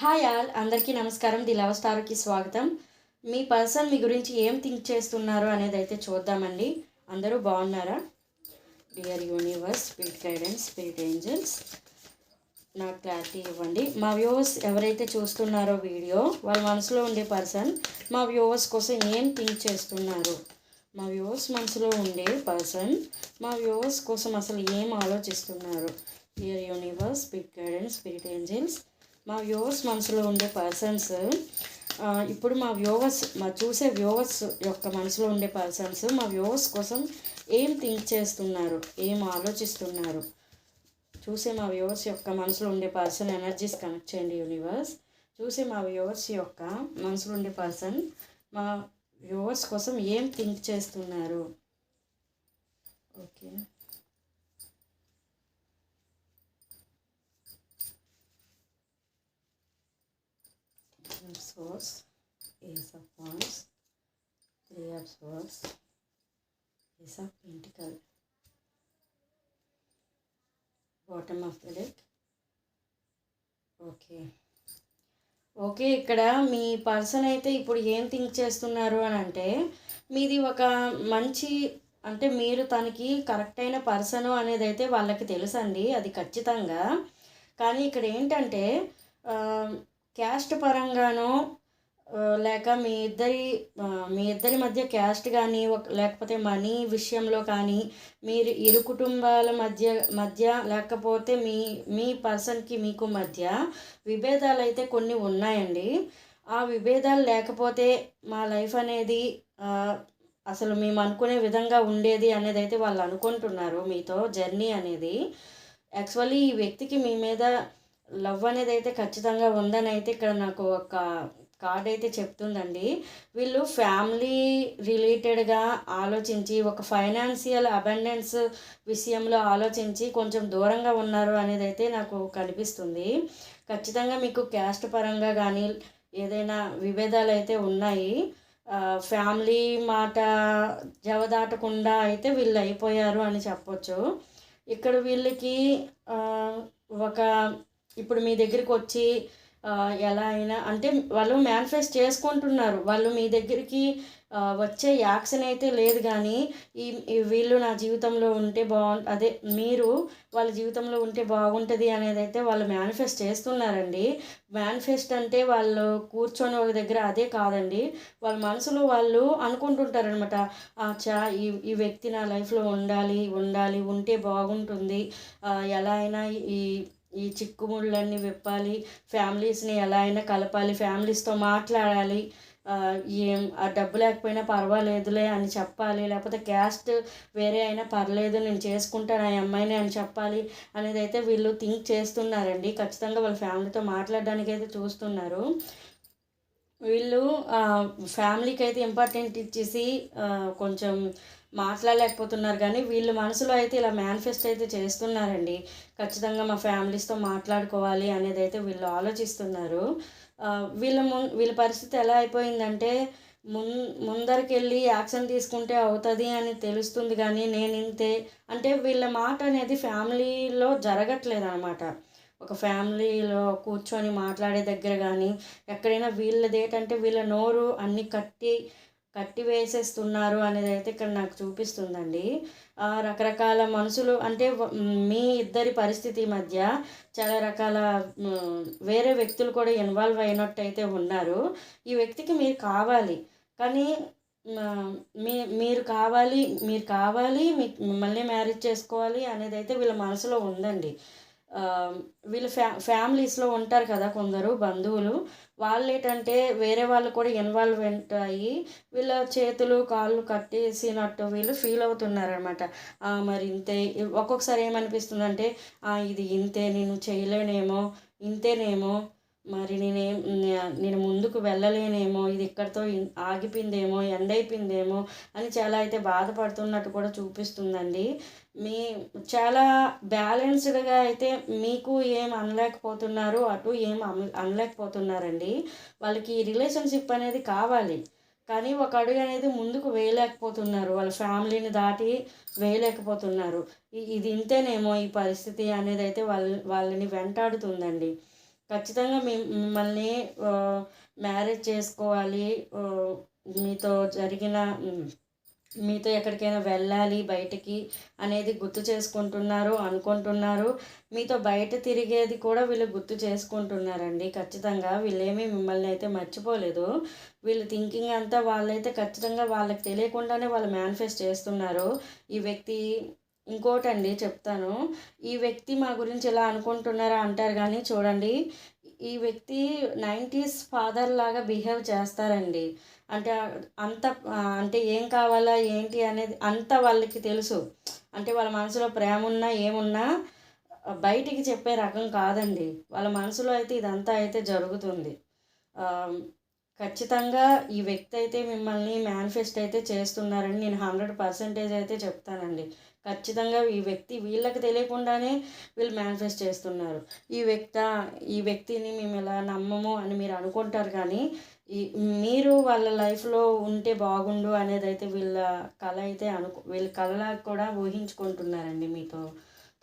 Hi all అందరికీ నమస్కారం. The love స్టార్కి స్వాగతం. మీ పర్సన్ మీ గురించి ఏం థింక్ చేస్తున్నారు అనేది అయితే చూద్దామండి. అందరూ బాగున్నారా? Dear universe spirit guidance spirit angels నాకు క్లారిటీ ఇవ్వండి. మా వ్యూవర్స్ ఎవరైతే చూస్తున్నారో వీడియో వాళ్ళ మనసులో ఉండే పర్సన్ మా వ్యూవర్స్ కోసం ఏం థింక్ చేస్తున్నారు? మా వ్యూవర్స్ మనసులో ఉండే పర్సన్ మా వ్యూవర్స్ కోసం అసలు ఏం ఆలోచిస్తున్నారు? Dear universe spirit guidance spirit angels మా వ్యూవర్స్ మనసులో ఉండే పర్సన్స్ ఇప్పుడు మా వ్యూవర్స్ మా చూసే వ్యూవర్స్ యొక్క మనసులో ఉండే పర్సన్స్ మా వ్యూవర్స్ కోసం ఏం థింక్ చేస్తున్నారు? ఏం ఆలోచిస్తున్నారు? చూసే మా వ్యూవర్స్ యొక్క మనసులో ఉండే పర్సన్ ఎనర్జీస్ కనెక్ట్ చేయండి యూనివర్స్ చూసే మా వ్యూవర్స్ యొక్క మనసులో ఉండే పర్సన్ మా వ్యూవర్స్ కోసం ఏం థింక్ చేస్తున్నారు? Okay Swords, Ace of Wands, Three of Swords, Ace of Pentacle, bottom of the deck. Okay okay ఇక్కడ మీ పర్సన్ అయితే ఇప్పుడు ఏం థింక్ చేస్తున్నారు అని అంటే మీది ఒక మంచి అంటే మీరు తనకి కరెక్ట్ అయిన పర్సన్ అనేది అయితే వాళ్ళకి తెలుసండి అది ఖచ్చితంగా. కానీ ఇక్కడ ఏంటంటే క్యాస్ట్ పరంగానో లేక మీ ఇద్దరి మీ ఇద్దరి మధ్య క్యాస్ట్ కానీ ఒక లేకపోతే మనీ విషయంలో కానీ మీరు ఇరు కుటుంబాల మధ్య మధ్య లేకపోతే మీ మీ పర్సన్కి మీకు మధ్య విభేదాలు అయితే కొన్ని ఉన్నాయండి. ఆ విభేదాలు లేకపోతే మా లైఫ్ అనేది అసలు మేము అనుకునే విధంగా ఉండేది అనేది అయితే వాళ్ళు అనుకుంటున్నారు మీతో జర్నీ అనేది. యాక్చువల్లీ ఈ వ్యక్తికి మీ మీద లవ్ అనేది అయితే ఖచ్చితంగా ఉందని అయితే ఇక్కడ నాకు ఒక కార్డ్ అయితే చెప్తుందండి. వీళ్ళు ఫ్యామిలీ రిలేటెడ్గా ఆలోచించి ఒక ఫైనాన్షియల్ అబండెన్స్ విషయంలో ఆలోచించి కొంచెం దూరంగా ఉన్నారు అనేది అయితే నాకు కనిపిస్తుంది. ఖచ్చితంగా మీకు క్యాస్ట్ పరంగా కానీ ఏదైనా విభేదాలు అయితే ఉన్నాయి ఫ్యామిలీ మాట జవదాటకుండా అయితే వీళ్ళు అయిపోయారు అని చెప్పొచ్చు. ఇక్కడ వీళ్ళకి ఒక ఇప్పుడు మీ దగ్గరికి వచ్చి ఎలా అయినా అంటే వాళ్ళు మేనిఫెస్ట్ చేసుకుంటున్నారు. వాళ్ళు మీ దగ్గరికి వచ్చే యాక్షన్ అయితే లేదు కానీ ఈ వీళ్ళు నా జీవితంలో ఉంటే బాగు అదే మీరు వాళ్ళ జీవితంలో ఉంటే బాగుంటుంది అనేది అయితే వాళ్ళు మేనిఫెస్ట్ చేస్తున్నారండి. మేనిఫెస్ట్ అంటే వాళ్ళు కూర్చొని ఒక దగ్గర అదే కాదండి. వాళ్ళ మనసులో వాళ్ళు అనుకుంటుంటారనమాట చా ఈ ఈ వ్యక్తి నా లైఫ్లో ఉండాలి ఉండాలి ఉంటే బాగుంటుంది. ఎలా అయినా ఈ ఈ చిక్కుముళ్ళన్నీ విప్పాలి ఫ్యామిలీస్ని ఎలా అయినా కలపాలి ఫ్యామిలీస్తో మాట్లాడాలి ఏం ఆ డబ్బు లేకపోయినా పర్వాలేదులే అని చెప్పాలి లేకపోతే క్యాస్ట్ వేరే అయినా పర్లేదు నేను చేసుకుంటాను ఆ అమ్మాయిని అని చెప్పాలి అనేది అయితే వీళ్ళు థింక్ చేస్తున్నారండి. ఖచ్చితంగా వాళ్ళ ఫ్యామిలీతో మాట్లాడడానికి అయితే చూస్తున్నారు. వీళ్ళు ఫ్యామిలీకి అయితే ఇంపార్టెంట్ ఇచ్చేసి కొంచెం మాట్లాడలేకపోతున్నారు కానీ వీళ్ళు మనసులో అయితే ఇలా మేనిఫెస్ట్ అయితే చేస్తున్నారండి. ఖచ్చితంగా మా ఫ్యామిలీస్తో మాట్లాడుకోవాలి అనేది అయితే వీళ్ళు ఆలోచిస్తున్నారు. వీళ్ళ ముం వీళ్ళ పరిస్థితి ఎలా అయిపోయిందంటే ముం ముందరికెళ్ళి యాక్షన్ తీసుకుంటే అవుతుంది అని తెలుస్తుంది కానీ నేను ఇంతే అంటే వీళ్ళ మాట అనేది ఫ్యామిలీలో జరగట్లేదు అనమాట ఒక ఫ్యామిలీలో కూర్చొని మాట్లాడే దగ్గర కానీ ఎక్కడైనా వీళ్ళది ఏంటంటే వీళ్ళ నోరు అన్ని కట్టి కట్టి వేసేస్తున్నారు అనేది అయితే ఇక్కడ నాకు చూపిస్తుందండి. రకరకాల మనుషులు అంటే మీ ఇద్దరి పరిస్థితి మధ్య చాలా రకాల వేరే వ్యక్తులు కూడా ఇన్వాల్వ్ అయినట్టు అయితే ఉన్నారు. ఈ వ్యక్తికి మీరు కావాలి. కానీ మీ మీరు కావాలి మీరు కావాలి మీ మిమ్మల్ని మ్యారేజ్ చేసుకోవాలి అనేది అయితే వీళ్ళ మనసులో ఉందండి. వీళ్ళ ఫ్యా ఫ్యామిలీస్లో ఉంటారు కదా కొందరు బంధువులు. వాళ్ళు ఏంటంటే వేరే వాళ్ళు కూడా ఇన్వాల్వ్మెంట్ అయ్యి వీళ్ళ చేతులు కాళ్ళు కట్టేసినట్టు వీళ్ళు ఫీల్ అవుతున్నారనమాట మరి ఇంతే. ఒక్కొక్కసారి ఏమనిపిస్తుంది అంటే ఇది ఇంతే నేను చేయలేనేమో ఇంతేనేమో మరి నేనేం నేను ముందుకు వెళ్ళలేనేమో ఇది ఇక్కడితో ఆగిపోయిందేమో ఎండ్ అయిపోయిందేమో అని చాలా అయితే బాధపడుతున్నట్టు కూడా చూపిస్తుందండి. మీ చాలా బ్యాలెన్స్డ్గా అయితే మీకు ఏం అనలేకపోతున్నారు అటు ఏం అనలేకపోతున్నారండి. వాళ్ళకి ఈ రిలేషన్షిప్ అనేది కావాలి. కానీ ఒక అడుగు అనేది ముందుకు వేయలేకపోతున్నారు. వాళ్ళ ఫ్యామిలీని దాటి వేయలేకపోతున్నారు. ఇది ఇంతేనేమో ఈ పరిస్థితి అనేది అయితే వాళ్ళ వాళ్ళని వెంటాడుతుందండి. ఖచ్చితంగా మీ మిమ్మల్ని మ్యారేజ్ చేసుకోవాలి. మీతో జరిగిన మీతో ఎక్కడికైనా వెళ్ళాలి బయటికి అనేది గుర్తు చేసుకుంటున్నారు అనుకుంటున్నారు. మీతో బయట తిరిగేది కూడా వీళ్ళు గుర్తు చేసుకుంటున్నారండి. ఖచ్చితంగా వీళ్ళేమీ మిమ్మల్ని అయితే మర్చిపోలేదు. వీళ్ళ థింకింగ్ అంతా వాళ్ళైతే ఖచ్చితంగా వాళ్ళకి తెలియకుండానే వాళ్ళు మేనిఫెస్ట్ చేస్తున్నారు. ఈ వ్యక్తి ఇంకోటండి చెప్తాను. ఈ వ్యక్తి మా గురించి ఎలా అనుకుంటున్నారా అంటారు కానీ చూడండి ఈ వ్యక్తి నైంటీస్ ఫాదర్ లాగా బిహేవ్ చేస్తారండి. అంటే అంత అంటే ఏం కావాలా ఏంటి అనేది అంత వాళ్ళకి తెలుసు. అంటే వాళ్ళ మనసులో ప్రేమ ఉన్నా ఏమున్నా బయటికి చెప్పే రకం కాదండి. వాళ్ళ మనసులో అయితే ఇదంతా అయితే జరుగుతుంది. ఖచ్చితంగా ఈ వ్యక్తి అయితే మిమ్మల్ని మేనిఫెస్ట్ అయితే చేస్తున్నారని నేను హండ్రెడ్ పర్సెంటేజ్ అయితే చెప్తానండి. ఖచ్చితంగా ఈ వ్యక్తి వీళ్ళకి తెలియకుండానే వీళ్ళు మేనిఫెస్ట్ చేస్తున్నారు. ఈ వ్యక్తి ఈ వ్యక్తిని మేము ఎలా నమ్మము అని మీరు అనుకుంటారు కానీ ఈ మీరు వాళ్ళ లైఫ్లో ఉంటే బాగుండు అనేది అయితే వీళ్ళ కళ అయితే అనుకు వీళ్ళ కళ కూడా ఊహించుకుంటున్నారండి మీతో.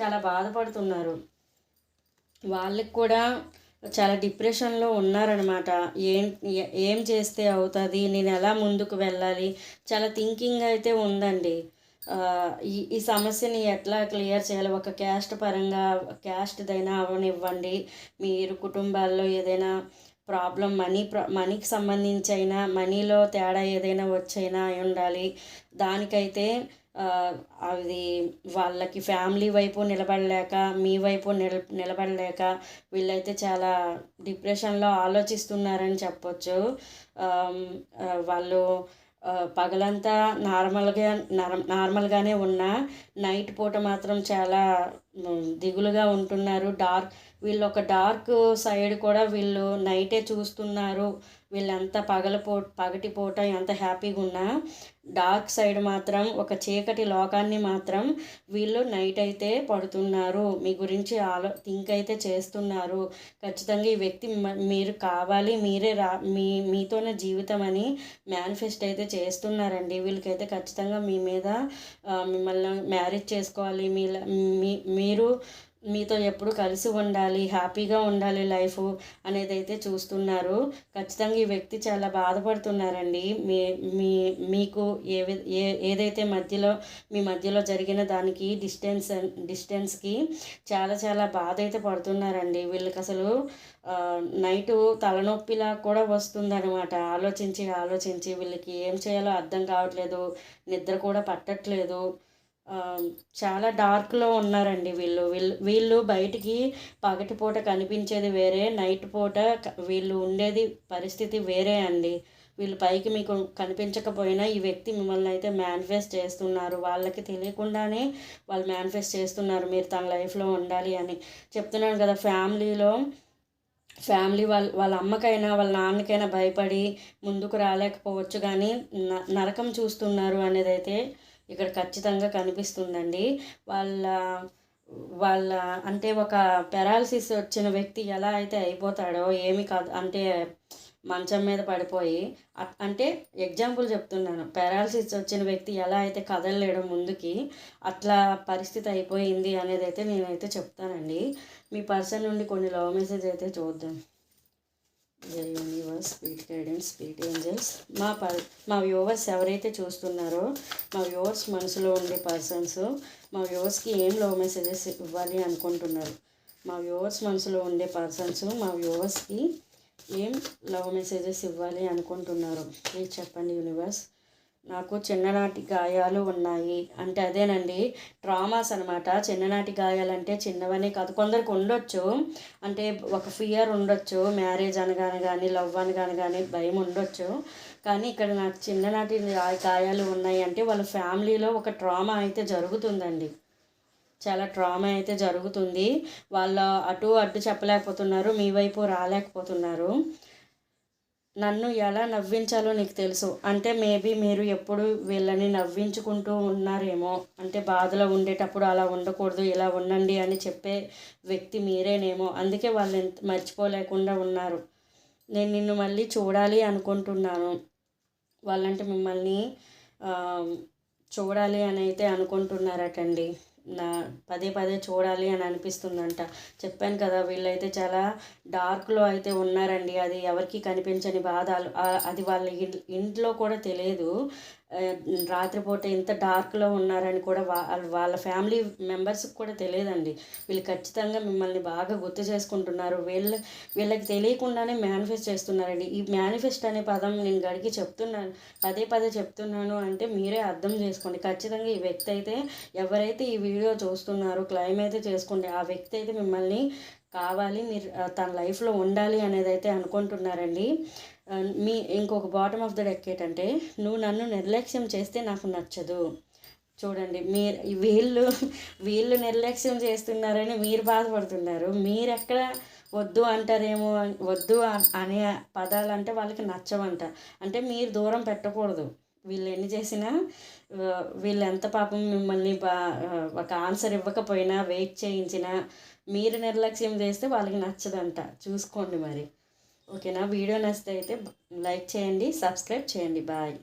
చాలా బాధపడుతున్నారు. వాళ్ళకి కూడా చాలా డిప్రెషన్లో ఉన్నారనమాట ఏం ఏం చేస్తే అవుతుంది? నేను ఎలా ముందుకు వెళ్ళాలి? చాలా థింకింగ్ అయితే ఉందండి. ఈ ఈ సమస్యని ఎట్లా క్లియర్ చేయాలి? ఒక క్యాస్ట్ పరంగా క్యాస్ట్దైనా అవనివ్వండి. మీరు కుటుంబాల్లో ఏదైనా ప్రాబ్లం మనీ ప్ర మనీకి సంబంధించి అయినా మనీలో తేడా ఏదైనా వచ్చైనా అయి ఉండాలి. దానికైతే అది వాళ్ళకి ఫ్యామిలీ వైపు నిలబడలేక మీ వైపు నిల నిలబడలేక వీళ్ళైతే చాలా డిప్రెషన్లో ఆలోచిస్తున్నారని చెప్పొచ్చు. వాళ్ళు పగలంతా నార్మల్గా నార్ నార్మల్గానే ఉన్నా నైట్ పూట మాత్రం చాలా దిగులుగా ఉంటున్నారు. డార్క్ వీళ్ళు ఒక డార్క్ సైడ్ కూడా వీళ్ళు నైటే చూస్తున్నారు. వీళ్ళంతా పగలపో పగటి పూట ఎంత హ్యాపీగా ఉన్నా డార్క్ సైడ్ మాత్రం ఒక చీకటి లోకాన్ని మాత్రం వీళ్ళు నైట్ అయితే పడుతున్నారు. మీ గురించి ఆలో థింక్ అయితే చేస్తున్నారు. ఖచ్చితంగా ఈ వ్యక్తి మ- మీరు కావాలి మీరే రా మీ మీతోనే జీవితం అని మేనిఫెస్ట్ అయితే చేస్తున్నారండి. వీళ్ళకైతే ఖచ్చితంగా మీ మీద మిమ్మల్ని మ్యారేజ్ చేసుకోవాలి. మీ మీరు మీతో ఎప్పుడు కలిసి ఉండాలి హ్యాపీగా ఉండాలి లైఫ్ అనేది అయితే చూస్తున్నారు. ఖచ్చితంగా ఈ వ్యక్తి చాలా బాధపడుతున్నారండి. మీ మీ మీకు ఏ ఏ ఏదైతే మధ్యలో మీ మధ్యలో జరిగిన దానికి డిస్టెన్స్ డిస్టెన్స్కి చాలా చాలా బాధ అయితే పడుతున్నారండి. వీళ్ళకి అసలు నైటు తలనొప్పిలా కూడా వస్తుందనమాట ఆలోచించి ఆలోచించి వీళ్ళకి ఏం చేయాలో అర్థం కావట్లేదు. నిద్ర కూడా పట్టట్లేదు. చాలా డార్క్లో ఉన్నారండి వీళ్ళు. వీళ్ళు వీళ్ళు బయటికి పగటిపూట కనిపించేది వేరే నైట్ పూట వీళ్ళు ఉండేది పరిస్థితి వేరే అండి. వీళ్ళు పైకి మీకు కనిపించకపోయినా ఈ వ్యక్తి మిమ్మల్ని అయితే మేనిఫెస్ట్ చేస్తున్నారు. వాళ్ళకి తెలియకుండానే వాళ్ళు మేనిఫెస్ట్ చేస్తున్నారు. మీరు తన లైఫ్లో ఉండాలి అని చెప్తున్నాను కదా ఫ్యామిలీలో. ఫ్యామిలీ వాళ్ళ వాళ్ళ అమ్మకైనా వాళ్ళ నాన్నకైనా భయపడి ముందుకు రాలేకపోవచ్చు కానీ న- నరకం చూస్తున్నారు అనేది అయితే ఇక్కడ ఖచ్చితంగా కనిపిస్తుందండి. వాళ్ళ వాళ్ళ అంటే ఒక పెరాలసిస్ వచ్చిన వ్యక్తి ఎలా అయితే అయిపోతాడో ఏమి కాదు అంటే మంచం మీద పడిపోయి అ- అంటే ఎగ్జాంపుల్ చెప్తున్నాను. పారాలసిస్ వచ్చిన వ్యక్తి ఎలా అయితే కదలలేడు ముందుకి అట్లా పరిస్థితి అయిపోయింది అనేది అయితే నేనైతే చెప్తానండి. మీ పర్సన్ నుండి కొన్ని లవ్ మెసేజ్ అయితే చూద్దాం. Universe speed guidance speed angels. మా ప మా వ్యూవర్స్ ఎవరైతే చూస్తున్నారో మా వ్యూవర్స్ మనసులో ఉండే పర్సన్స్ మా వ్యూవర్స్కి ఏం లవ్ మెసేజెస్ ఇవ్వాలి అనుకుంటున్నారు? మా వ్యూవర్స్ మనసులో ఉండే పర్సన్స్ మా వ్యూవర్స్కి ఏం లవ్ మెసేజెస్ ఇవ్వాలి అనుకుంటున్నారు? ప్లీజ్ చెప్పండి యూనివర్స్ నాకు చిన్ననాటి గాయాలు ఉన్నాయి. అంటే అదేనండి ట్రామాస్ అనమాట చిన్ననాటి గాయాలంటే చిన్నవనే కాదు కొందరికి ఉండొచ్చు. అంటే ఒక ఫియర్ ఉండొచ్చు మ్యారేజ్ అనగానే కానీ లవ్ అనగానే కానీ భయం ఉండొచ్చు. కానీ ఇక్కడ నాకు చిన్ననాటి గాయాలు ఉన్నాయి అంటే వాళ్ళ ఫ్యామిలీలో ఒక ట్రామా అయితే జరుగుతుందండి. చాలా ట్రామా అయితే జరుగుతుంది. వాళ్ళ అటు అడ్డు చెప్పలేకపోతున్నారు మీ వైపు రాలేకపోతున్నారు. నన్ను ఎలా నవ్వించాలో నీకు తెలుసు. అంటే మేబీ మీరు ఎప్పుడు వీళ్ళని నవ్వించుకుంటూ ఉన్నారేమో. అంటే బాధలో ఉండేటప్పుడు అలా ఉండకూడదు ఇలా ఉండండి అని చెప్పే వ్యక్తి మీరేనేమో. అందుకే వాళ్ళు ఎంత మర్చిపోలేకుండా ఉన్నారు. నేను నిన్ను మళ్ళీ చూడాలి అనుకుంటున్నాను. వాళ్ళంటే మిమ్మల్ని చూడాలి అని అయితే అనుకుంటున్నారటండి. నా పదే పదే చూడాలి అని అనిపిస్తుందంట. చెప్పాను కదా వీళ్ళైతే చాలా డార్క్లో అయితే ఉన్నారండి. అది ఎవరికి కనిపించని బాధ అది వాళ్ళ ఇంట్లో కూడా తెలియదు. రాత్రిపూట ఇంత డార్క్లో ఉన్నారని కూడా వాళ్ళ వాళ్ళ ఫ్యామిలీ మెంబర్స్కి కూడా తెలియదండి. వీళ్ళు ఖచ్చితంగా మిమ్మల్ని బాగా గుర్తు చేసుకుంటున్నారు. వీళ్ళ వీళ్ళకి తెలియకుండానే మేనిఫెస్ట్ చేస్తున్నారండి. ఈ మేనిఫెస్ట్ అనే పదం నేను గడికి చెప్తున్నాను పదే పదే చెప్తున్నాను అంటే మీరే అర్థం చేసుకోండి. ఖచ్చితంగా ఈ వ్యక్తి అయితే ఎవరైతే ఈ వీడియో చూస్తున్నారో క్లైమ్ అయితే చేసుకోండి. ఆ వ్యక్తి అయితే మిమ్మల్ని కావాలి మీరు తన లైఫ్లో ఉండాలి అనేది అయితే అనుకుంటున్నారండి. మీ ఇంకొక బాటమ్ ఆఫ్ ద డెక్ ఏంటంటే నువ్వు నన్ను నిర్లక్ష్యం చేస్తే నాకు నచ్చదు. చూడండి మీరు వీళ్ళు వీళ్ళు నిర్లక్ష్యం చేస్తున్నారని మీరు బాధపడుతున్నారు. మీరు ఎక్కడ వద్దు అంటారేమో అని- వద్దు అనే పదాలు అంటే వాళ్ళకి నచ్చవంట. అంటే మీరు దూరం పెట్టకూడదు. వీళ్ళు ఎన్ని చేసినా వీళ్ళు ఎంత పాపం మిమ్మల్ని బా ఒక ఆన్సర్ ఇవ్వకపోయినా వెయిట్ చేయించినా మీరు నిర్లక్ష్యం చేస్తే వాళ్ళకి నచ్చదంట. చూసుకోండి మరి. ఓకేనా? వీడియో నచ్చితే అయితే లైక్ చేయండి సబ్స్క్రైబ్ చేయండి. బాయ్.